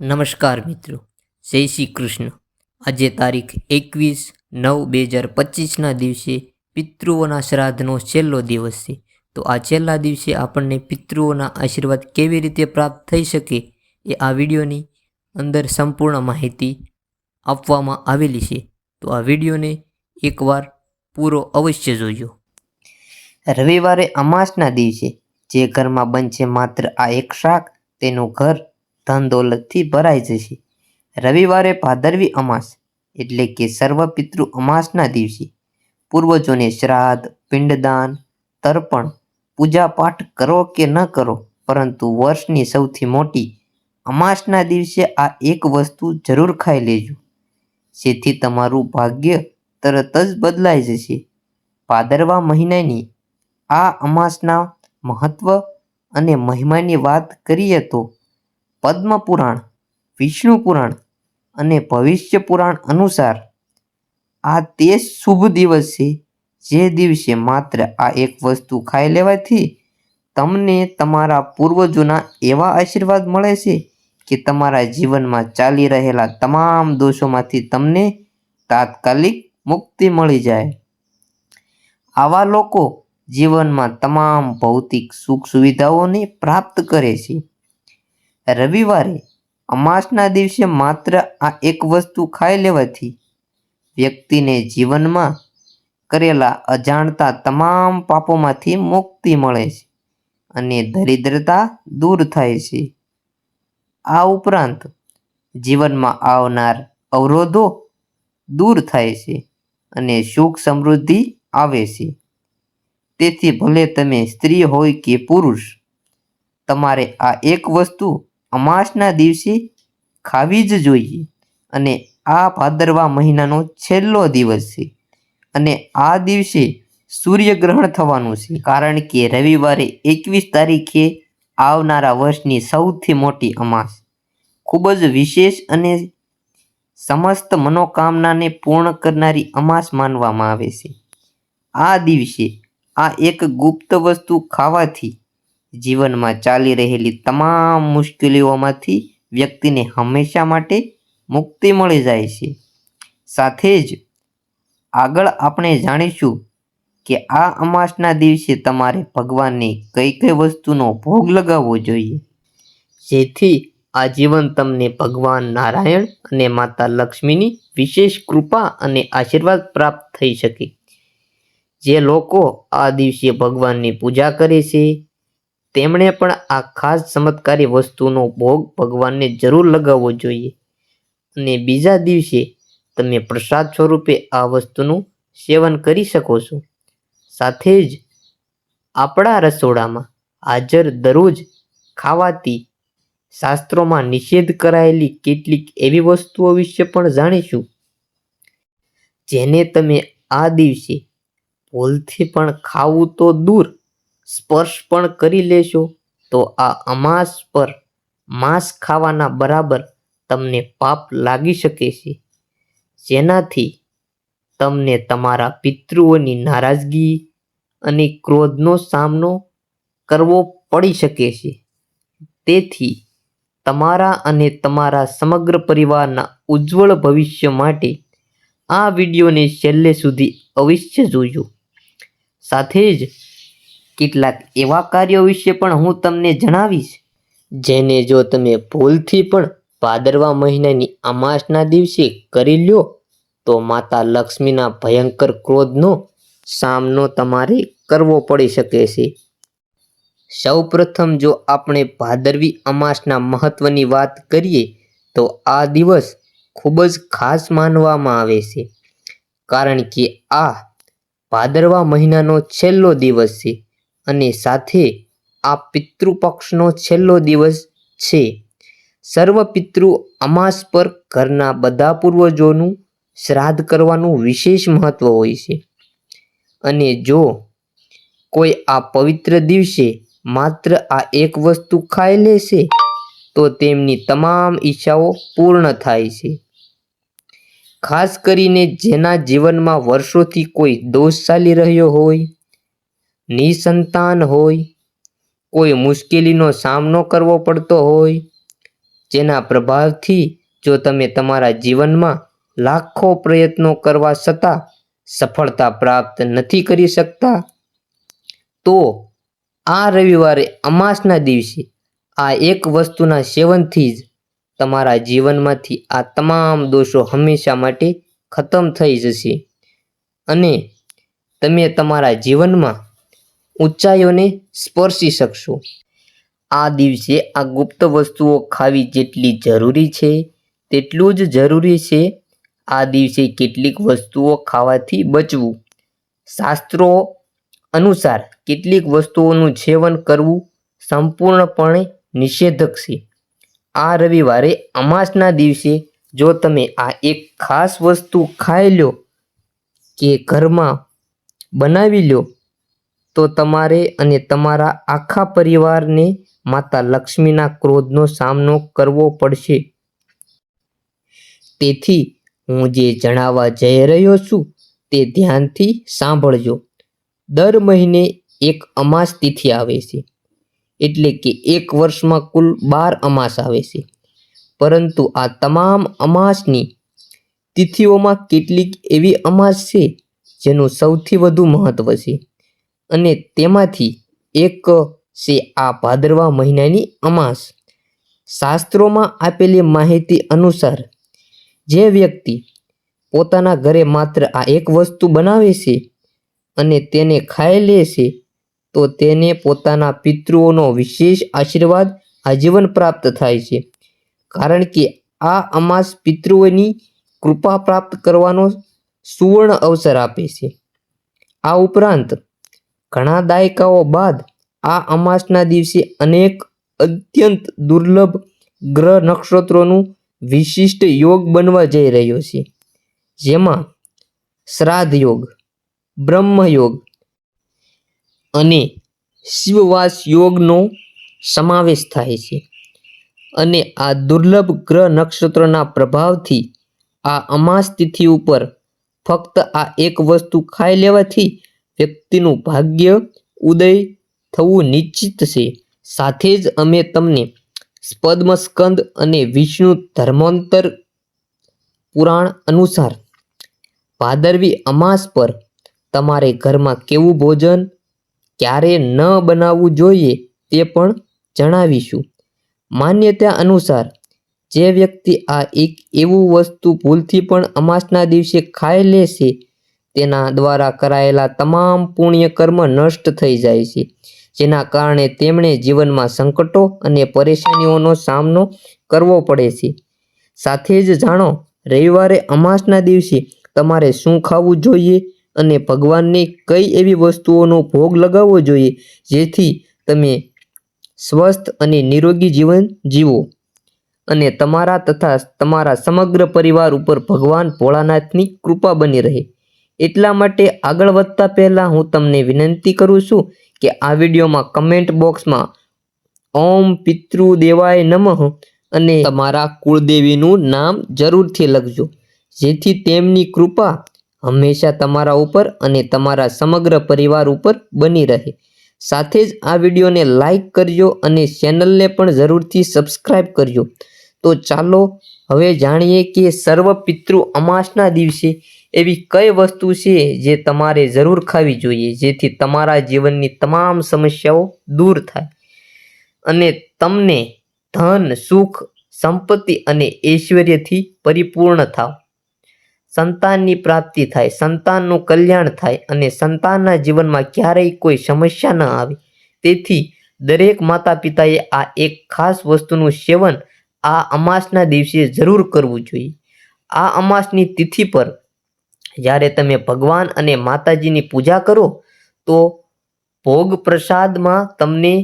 નમસ્કાર મિત્રો, જય શ્રી કૃષ્ણ. આજે તારીખ એકવીસ નવ બે હજાર પચીસના દિવસે પિતૃઓના શ્રાદ્ધનો છેલ્લો દિવસ છે. તો આ છેલ્લા દિવસે આપણને પિતૃઓના આશીર્વાદ કેવી રીતે પ્રાપ્ત થઈ શકે એ આ વિડીયોની અંદર સંપૂર્ણ માહિતી આપવામાં આવેલી છે. તો આ વિડીયોને એકવાર પૂરો અવશ્ય જોજો. રવિવારે અમાસના દિવસે જે ઘરમાં બનશે માત્ર આ એક શાક, તેનું ઘર ધન દોલતથી ભરાઈ જશે. રવિવારે ભાદરવી અમાસ, એટલે કે સર્વ પિતૃ અમાસના દિવસે, પૂર્વજોને શ્રાદ્ધ, પિંડદાન, તર્પણ, પૂજાપાઠ કરો કે ન કરો, પરંતુ વર્ષની સૌથી મોટી અમાસના દિવસે આ એક વસ્તુ જરૂર ખાઈ લેજો. જેથી તમારું ભાગ્ય તરત જ બદલાઈ જશે. ભાદરવા મહિનાની આ અમાસના મહત્વ અને મહિમાની વાત કરીએ તો પદ્મ પુરાણ, વિષ્ણુ પુરાણ અને ભવિષ્ય પુરાણ અનુસાર આ તે શુભ દિવસ છે, જે દિવસે માત્ર આ એક વસ્તુ ખાઈ લેવાથી તમને તમારા પૂર્વજોના એવા આશીર્વાદ મળે છે કે તમારા જીવનમાં ચાલી રહેલા તમામ દોષોમાંથી તમને તાત્કાલિક મુક્તિ મળી જાય. આવા લોકો જીવનમાં તમામ ભૌતિક સુખ સુવિધાઓને પ્રાપ્ત કરે છે. રવિવારે અમાસના દિવસે માત્ર આ એક વસ્તુ ખાઈ લેવાથી વ્યક્તિને જીવનમાં કરેલા અજાણતા તમામ પાપોમાંથી મુક્તિ મળે છે અને દરિદ્રતા દૂર થાય છે. આ ઉપરાંત જીવનમાં આવનાર અવરોધો દૂર થાય છે અને સુખ સમૃદ્ધિ આવે છે. તેથી ભલે તમે સ્ત્રી હોય કે પુરુષ, તમારે આ એક વસ્તુ અમાસના દિવસે ખાવી જ જોઈએ અને આ ભાદરવા મહિનાનો છેલ્લો દિવસ છે. અને આ દિવસે સૂર્યગ્રહણ થવાનું છે. કારણ કે રવિવારે એકવીસ તારીખે આવનારા વર્ષની સૌથી મોટી અમાસ. ખૂબ જ વિશેષ અને સમસ્ત મનોકામનાને પૂર્ણ કરનારી અમાસ માનવામાં આવે છે. આ દિવસે આ એક ગુપ્ત વસ્તુ ખાવાથી જીવનમાં ચાલી રહેલી તમામ મુશ્કેલીઓમાંથી વ્યક્તિને હંમેશા માટે મુક્તિ મળી જાય છે. સાથે જ આગળ આપણે જાણીશું કે આ અમાસના દિવસે તમારે ભગવાનને કઈ કઈ વસ્તુનો ભોગ લગાવવો જોઈએ. જેથી આ જીવન તમને ભગવાન નારાયણ અને માતા લક્ષ્મીની વિશેષ કૃપા અને આશીર્વાદ પ્રાપ્ત થઈ શકે. જે લોકો આ દિવસે ભગવાનની પૂજા કરે છે તેમણે પણ આ ખાસ ચમત્કારી વસ્તુનો ભોગ ભગવાનને જરૂર લગાવવો જોઈએ. અને બીજા દિવસે તમે પ્રસાદ સ્વરૂપે આ વસ્તુનું સેવન કરી શકો છો. સાથે જ આપણા રસોડામાં હાજર દરરોજ ખાવાતી શાસ્ત્રોમાં નિષેધ કરાયેલી કેટલીક એવી વસ્તુઓ વિશે પણ જાણીશું. જેને તમે આ દિવસે ભૂલથી પણ ખાવું તો દૂર સ્પર્શ પણ કરી લેશો, તો આ અમાસ પર માંસ ખાવાના બરાબર તમને પાપ લાગી શકે છે. જેનાથી તમને તમારા પિતૃઓની નારાજગી અને ક્રોધનો સામનો કરવો પડી શકે છે. તેથી તમારા અને તમારા સમગ્ર પરિવારના ઉજ્જવળ ભવિષ્ય માટે આ વિડીયોને છેલ્લે સુધી અવશ્ય જોજો. સાથે જ કેટલાક એવા કાર્યો વિશે પણ હું તમને જણાવીશ. જેને જો તમે ભૂલથી પણ ભાદરવા મહિનાની અમાસના દિવસે કરી લ્યો, તો માતા લક્ષ્મીના ભયંકર ક્રોધનો સામનો તમારે કરવો પડી શકે છે. સૌપ્રથમ જો આપણે ભાદરવી અમાસના મહત્વની વાત કરીએ, તો આ દિવસ ખૂબ જ ખાસ માનવામાં આવે છે. કારણ કે આ ભાદરવા મહિનાનો છેલ્લો દિવસ છે. અને સાથે આ પિતૃપક્ષનો છેલ્લો દિવસ છે. સર્વ પિતૃ અમાસ પર ઘરના બધા પૂર્વજોનું શ્રાદ્ધ કરવાનું વિશેષ મહત્વ હોય છે. અને જો કોઈ આ પવિત્ર દિવસે માત્ર આ એક વસ્તુ ખાઈ લેશે તો તેમની તમામ ઈચ્છાઓ પૂર્ણ થાય છે. ખાસ કરીને જેના જીવનમાં વર્ષોથી કોઈ દોષ ચાલી રહ્યો હોય નિસંતાન હોય, કોઈ મુશ્કેલીનો સામનો કરવો પડતો હોય, જેના પ્રભાવથી જો તમે તમારા જીવનમાં લાખો પ્રયત્નો કરવા છતાં સફળતા પ્રાપ્ત નથી કરી શકતા, તો આ રવિવારે અમાસના દિવસે આ એક વસ્તુના સેવનથી જ તમારા જીવનમાંથી આ તમામ દોષો હંમેશા માટે ખતમ થઈ જશે. અને તમે તમારા જીવનમાં ઊંચાઈઓને સ્પર્શી શકશો. આ દિવસે આ ગુપ્ત વસ્તુઓ ખાવી જેટલી જરૂરી છે, તેટલું જ જરૂરી છે આ દિવસે કેટલીક વસ્તુઓ ખાવાથી બચવું. શાસ્ત્રો અનુસાર કેટલીક વસ્તુઓનું સેવન કરવું સંપૂર્ણપણે નિષેધક છે. આ રવિવારે અમાસના દિવસે જો તમે આ એક ખાસ વસ્તુ ખાઈ લો કે ઘરમાં બનાવી લો તો તમારે અને તમારા આખા પરિવારને માતા લક્ષ્મીના ક્રોધનો સામનો કરવો પડશે. તેથી હું જે જણાવવા જઈ રહ્યો છું તે ધ્યાનથી સાંભળજો. દર મહિને એક અમાસ તિથિ આવે છે. એટલે કે એક વર્ષમાં કુલ બાર અમાસ આવે છે. પરંતુ આ તમામ અમાસની તિથિઓમાં કેટલીક એવી અમાસ છે જેનું સૌથી વધુ મહત્ત્વ છે. અને તેમાંથી એક છે આ ભાદરવા મહિનાની અમાસ. શાસ્ત્રોમાં આપેલી માહિતી અનુસાર, જે વ્યક્તિ પોતાના ઘરે માત્ર આ એક વસ્તુ બનાવે છે અને તેને ખાઈ લે છે, તો તેને પોતાના પિતૃઓનો વિશેષ આશીર્વાદ આજીવન પ્રાપ્ત થાય છે. કારણ કે આ અમાસ પિતૃઓની કૃપા પ્રાપ્ત કરવાનો સુવર્ણ અવસર આપે છે. આ ઉપરાંત ઘણા દાયકાઓ બાદ આ અમાસના દિવસે અનેક અત્યંત દુર્લભ ગ્રહ નક્ષત્રોનું વિશિષ્ટ યોગ બનવા જઈ રહ્યો છે. જેમાં શ્રાદ્ધ યોગ, બ્રહ્મ યોગ અને શિવવાસ યોગનો સમાવેશ થાય છે. અને આ દુર્લભ ગ્રહ નક્ષત્રના પ્રભાવથી આ અમાસ તિથિ ઉપર ફક્ત આ એક વસ્તુ ખાઈ લેવાથી વ્યક્તિનું ભાગ્ય ઉદય થવું નિશ્ચિત છે. સાથે જ અમે તમને પદ્મસ્કંદ અને વિષ્ણુ ધર્માંતર પુરાણ અનુસાર ભાદરવી અમાસ પર તમારે ઘરમાં કેવું ભોજન, ક્યારે ન બનાવવું જોઈએ તે પણ જણાવીશું. માન્યતા અનુસાર જે વ્યક્તિ આ એક એવું વસ્તુ ભૂલથી પણ અમાસના દિવસે ખાઈ લેશે તેના દ્વારા કરાયેલા તમામ પુણ્ય કર્મ નષ્ટ થઈ જાય છે. જેના કારણે તેમણે જીવનમાં સંકટો અને પરેશાનીઓનો સામનો કરવો પડે છે. સાથે જ જાણો, રવિવારે અમાસના દિવસે તમારે શું ખાવું જોઈએ અને ભગવાનને કઈ એવી વસ્તુઓનો ભોગ લગાવવો જોઈએ જેથી તમે સ્વસ્થ અને નિરોગી જીવન જીવો. અને તમારા તથા તમારા સમગ્ર પરિવાર ઉપર ભગવાન ભોળાનાથની કૃપા બની રહે. એટલા માટે આગળ વધતા પહેલાં હું તમને વિનંતી કરું છું કે આ વિડીયોમાં કમેન્ટ બોક્સમાં ઓમ પિતૃ દેવાય નમઃ અને તમારા કુળદેવીનું નામ જરૂરથી લખજો. જેથી તેમની કૃપા હંમેશા તમારા ઉપર અને તમારા સમગ્ર પરિવાર ઉપર બની રહે. સાથે જ આ વિડીયોને લાઈક કરજો અને ચેનલને પણ જરૂરથી સબસ્ક્રાઈબ કરજો. તો ચાલો, હવે જાણીએ કે સર્વ પિતૃ અમાસના દિવસે એવી કઈ વસ્તુ છે જે તમારે જરૂર ખાવી જોઈએ, જેથી તમારા જીવનની તમામ સમસ્યાઓ દૂર થાય? અને તમને ધન, સુખ, સંપત્તિ અને ઐશ્વર્યથી પરિપૂર્ણ થાવ. સંતાનની પ્રાપ્તિ થાય, સંતાનનું કલ્યાણ થાય અને સંતાનના જીવનમાં ક્યારેય કોઈ સમસ્યા ન આવે. તેથી દરેક માતા પિતાએ આ એક ખાસ વસ્તુનું સેવન આ અમાસના દિવસે જરૂર કરવું જોઈએ. આ અમાસની તિથિ પર જ્યારે તમે ભગવાન અને માતાજીની પૂજા કરો, તો ભોગ પ્રસાદમાં તમને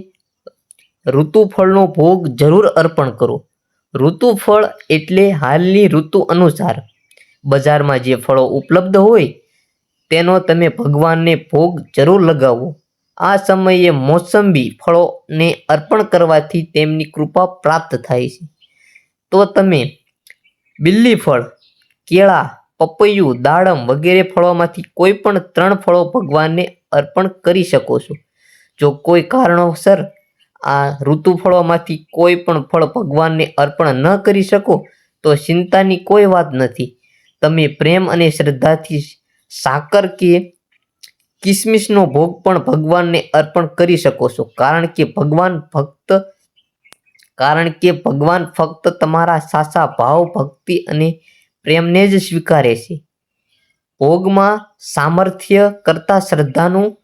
ઋતુફળનો ભોગ જરૂર અર્પણ કરો. ઋતુફળ એટલે હાલની ઋતુ અનુસાર બજારમાં જે ફળો ઉપલબ્ધ હોય, તેનો તમે ભગવાનને ભોગ જરૂર લગાવો. આ સમયે મોસંબી ફળોને અર્પણ કરવાથી તેમની કૃપા પ્રાપ્ત થાય છે. તો તમે બિલ્લી ફળ કેળા પપૈયું, દાડમ વગેરે ફળોમાંથી કોઈ પણ ત્રણ ફળો ભગવાનને અર્પણ કરી શકો છો. જો કોઈ કારણોસર આ ઋતુફળોમાંથી કોઈ પણ ફળ ભગવાનને અર્પણ ન કરી શકો, તો ચિંતાની કોઈ વાત નથી. તમે પ્રેમ અને શ્રદ્ધાથી સાકર કે કિસમિસનો ભોગ પણ ભગવાનને અર્પણ કરી શકો છો. કારણ કે ભગવાન ભક્ત, કારણ કે ભગવાન ફક્ત તમારા સાચા ભાવ, ભક્તિ અને પ્રેમને જ સ્વીકારે છે. ભોગમાં સામર્થ્ય કરતાં શ્રદ્ધાનું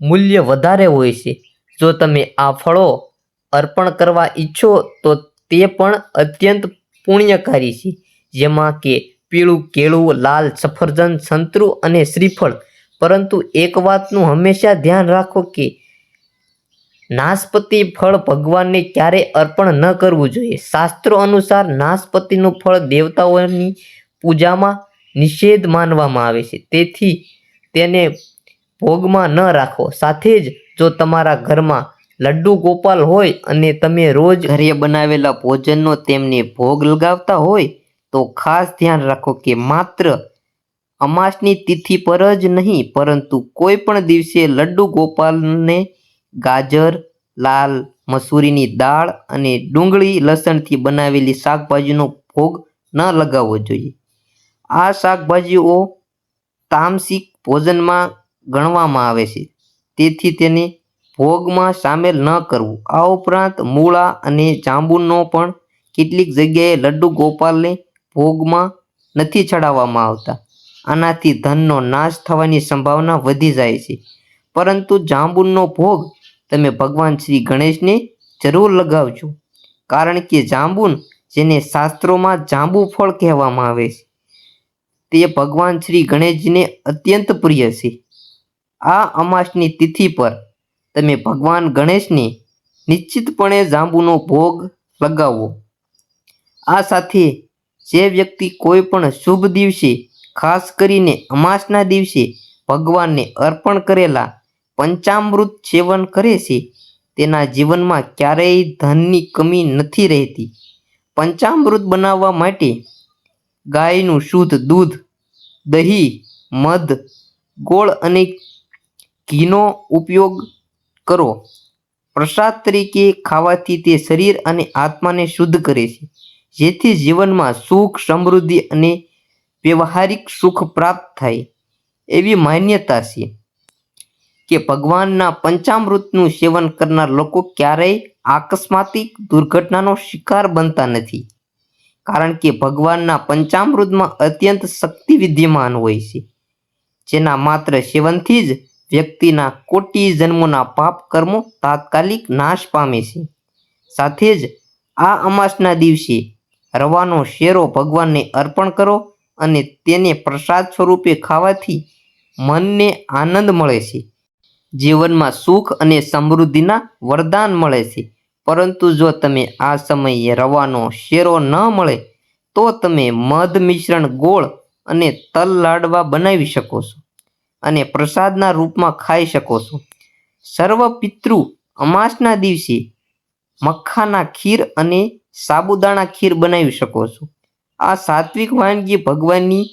મૂલ્ય વધારે હોય છે. જો તમે આ ફળો અર્પણ કરવા ઈચ્છો તો તે પણ અત્યંત પુણ્યકારી છે. જેમાં કે પીળું, કેળું, લાલ, સફરજન, સંતરું અને શ્રીફળ. પરંતુ એક વાતનું હંમેશા ધ્યાન રાખો કે નાશપતિ ફળ ભગવાનને ક્યારેય અર્પણ ન કરવું જોઈએ? શાસ્ત્રો અનુસાર નાસપતિનું ફળ દેવતાઓની પૂજામાં નિષેધ માનવામાં આવે છે. તેથી તેને ભોગમાં ન રાખો. સાથે જ જો તમારા ઘરમાં લડ્ડુ ગોપાલ હોય અને તમે રોજ ઘરે બનાવેલા ભોજનનો તેમને ભોગ લગાવતા હોય, તો ખાસ ધ્યાન રાખો કે માત્ર અમાસની તિથિ પર જ નહીં, પરંતુ કોઈ પણ દિવસે લડ્ડુ ગોપાલને ગાજર, લાલ મસૂરીની દાળ અને ડુંગળી લસણથી બનાવેલી શાકભાજીનો ભોગ ન લગાવવો જોઈએ. આ શાકભાજીઓ તામસિક ભોજનમાં ગણવામાં આવે છે. તેથી તેને ભોગમાં સામેલ ન કરવું. આ ઉપરાંત મૂળા અને જાંબુનો પણ કેટલીક જગ્યાએ લડ્ડુ ગોપાલને ભોગમાં નથી ચડાવવામાં આવતા. આનાથી ધનનો નાશ થવાની સંભાવના વધી જાય છે. પરંતુ જાંબુનો ભોગ તમે ભગવાન શ્રી ગણેશને જરૂર લગાવજો. કારણ કે જાંબુન, જેને શાસ્ત્રોમાં જાંબુ ફળ કહેવામાં આવે છે, તે ભગવાન શ્રી ગણેશજીને અત્યંત પ્રિય છે. આ અમાસની તિથિ પર તમે ભગવાન ગણેશને નિશ્ચિતપણે જાંબુનો ભોગ લગાવો. આ સાથે જે વ્યક્તિ કોઈ પણ શુભ દિવસે, ખાસ કરીને અમાસના દિવસે ભગવાનને અર્પણ કરેલા પંચામૃત સેવન કરે છે, તેના જીવનમાં ક્યારેય ધનની કમી નથી રહેતી. પંચામૃત બનાવવા માટે ગાયનું શુદ્ધ દૂધ, દહીં, મધ, ગોળ અને ઘીનો ઉપયોગ કરો. પ્રસાદ તરીકે ખાવાથી તે શરીર અને આત્માને શુદ્ધ કરે છે, જેથી જીવનમાં સુખ, સમૃદ્ધિ અને વ્યવહારિક સુખ પ્રાપ્ત થાય, એવી માન્યતા છે. કે ભગવાનના પંચામૃતનું સેવન કરનાર લોકો ક્યારેય આકસ્માતિક દુર્ઘટનાનો શિકાર બનતા નથી. કારણ કે ભગવાનના પંચામૃતમાં અત્યંત શક્તિ વિદ્યમાન હોય છે. જેના માત્ર સેવનથી જ વ્યક્તિના કોટી જન્મોના પાપ કર્મો તાત્કાલિક નાશ પામે છે. સાથે જ આ અમાસના દિવસે રવાનો શેરો ભગવાનને અર્પણ કરો અને તેને પ્રસાદ સ્વરૂપે ખાવાથી મનને આનંદ મળે છે. જીવનમાં સુખ અને સમૃદ્ધિના વરદાન મળે છે. પરંતુ જો તમે આ સમયે રવાનો શેરો ન મળે, તો તમે મધ મિશ્રણ, ગોળ અને તલ લાડવા બનાવી શકો છો અને પ્રસાદના રૂપમાં ખાઈ શકો છો. સર્વ પિતૃ અમાસના દિવસે મખાના ખીર અને સાબુદાણા ખીર બનાવી શકો છો. આ સાત્વિક વાનગી ભગવાનની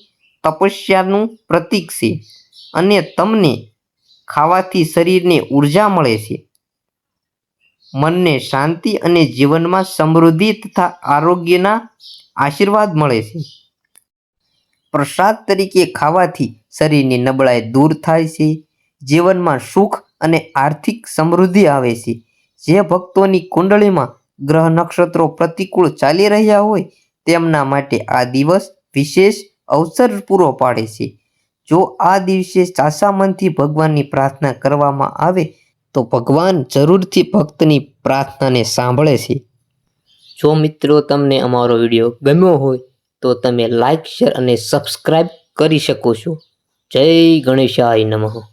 તપસ્યાનું પ્રતીક છે અને તમને ખાવાથી શરીરને ઊર્જા મળે છે. મનને શાંતિ અને જીવનમાં સમૃદ્ધિ તથા આરોગ્યના આશીર્વાદ મળે છે. પ્રસાદ તરીકે ખાવાથી શરીરની નબળાઈ દૂર થાય છે. જીવનમાં સુખ અને આર્થિક સમૃદ્ધિ આવે છે. જે ભક્તોની કુંડળીમાં ગ્રહ નક્ષત્રો પ્રતિકૂળ ચાલી રહ્યા હોય તેમના માટે આ દિવસ વિશેષ અવસર પૂરો પાડે છે. જો આ દિવસે સાચા મનથી ભગવાનની પ્રાર્થના કરવામાં આવે, તો ભગવાન જરૂરથી ભક્તની પ્રાર્થનાને સાંભળે છે. જો મિત્રો તમને અમારો વીડિયો ગમ્યો હોય, તો તમે લાઇક શેર અને સબસ્ક્રાઈબ કરી શકો છો. જય ગણેશાય નમઃ.